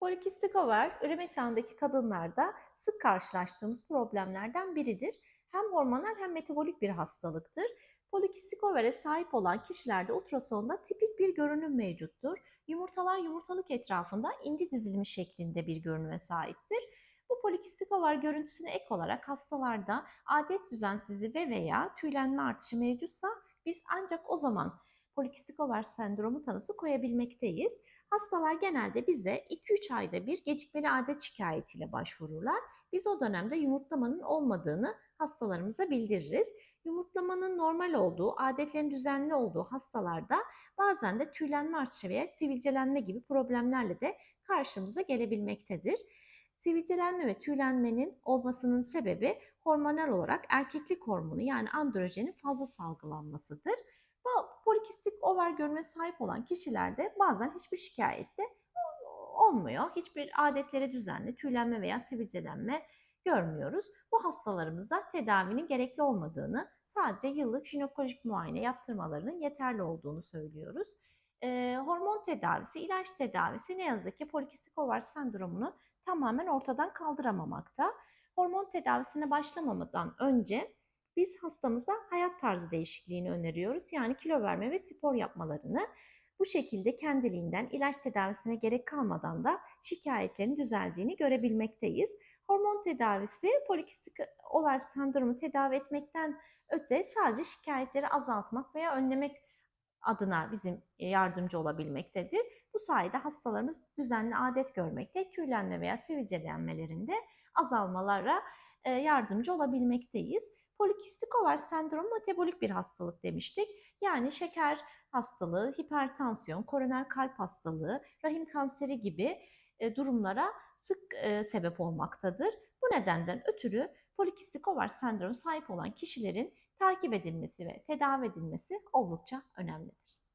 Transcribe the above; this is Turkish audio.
Polikistik over, üreme çağındaki kadınlarda sık karşılaştığımız problemlerden biridir. Hem hormonal hem metabolik bir hastalıktır. Polikistik overe sahip olan kişilerde ultrasonda tipik bir görünüm mevcuttur. Yumurtalar yumurtalık etrafında inci dizilimi şeklinde bir görünüme sahiptir. Bu polikistik over görüntüsüne ek olarak hastalarda adet düzensizliği ve veya tüylenme artışı mevcutsa biz ancak o zaman polikistik over sendromu tanısı koyabilmekteyiz. Hastalar genelde bize 2-3 ayda bir gecikmeli adet şikayetiyle başvururlar. Biz o dönemde yumurtlamanın olmadığını hastalarımıza bildiririz. Yumurtlamanın normal olduğu, adetlerin düzenli olduğu hastalarda bazen de tüylenme artışı veya sivilcelenme gibi problemlerle de karşımıza gelebilmektedir. Sivilcelenme ve tüylenmenin olmasının sebebi hormonal olarak erkeklik hormonu yani androjenin fazla salgılanmasıdır. Polikistik over görünüme sahip olan kişilerde bazen hiçbir şikayette olmuyor. Hiçbir adetleri düzenli, tüylenme veya sivilcelenme görmüyoruz. Bu hastalarımızda tedavinin gerekli olmadığını, sadece yıllık jinekolojik muayene yaptırmalarının yeterli olduğunu söylüyoruz. Ee, hormon tedavisi, ilaç tedavisi ne yazık ki polikistik over sendromunu tamamen ortadan kaldıramamakta. Hormon tedavisine başlamamadan önce biz hastamıza hayat tarzı değişikliğini öneriyoruz. Yani kilo verme ve spor yapmalarını. Bu şekilde kendiliğinden ilaç tedavisine gerek kalmadan da şikayetlerin düzeldiğini görebilmekteyiz. Hormon tedavisi polikistik over sendromu tedavi etmekten öte sadece şikayetleri azaltmak veya önlemek adına bizim yardımcı olabilmektedir. Bu sayede hastalarımız düzenli adet görmekte, tüylenme veya sivilcelenmelerinde azalmalara e, yardımcı olabilmekteyiz. Polikistik over sendromu metabolik bir hastalık demiştik. Yani şeker hastalığı, hipertansiyon, koroner kalp hastalığı, rahim kanseri gibi e, durumlara sık e, sebep olmaktadır. Bu nedenden ötürü polikistik over sendromu sahip olan kişilerin takip edilmesi ve tedavi edilmesi oldukça önemlidir.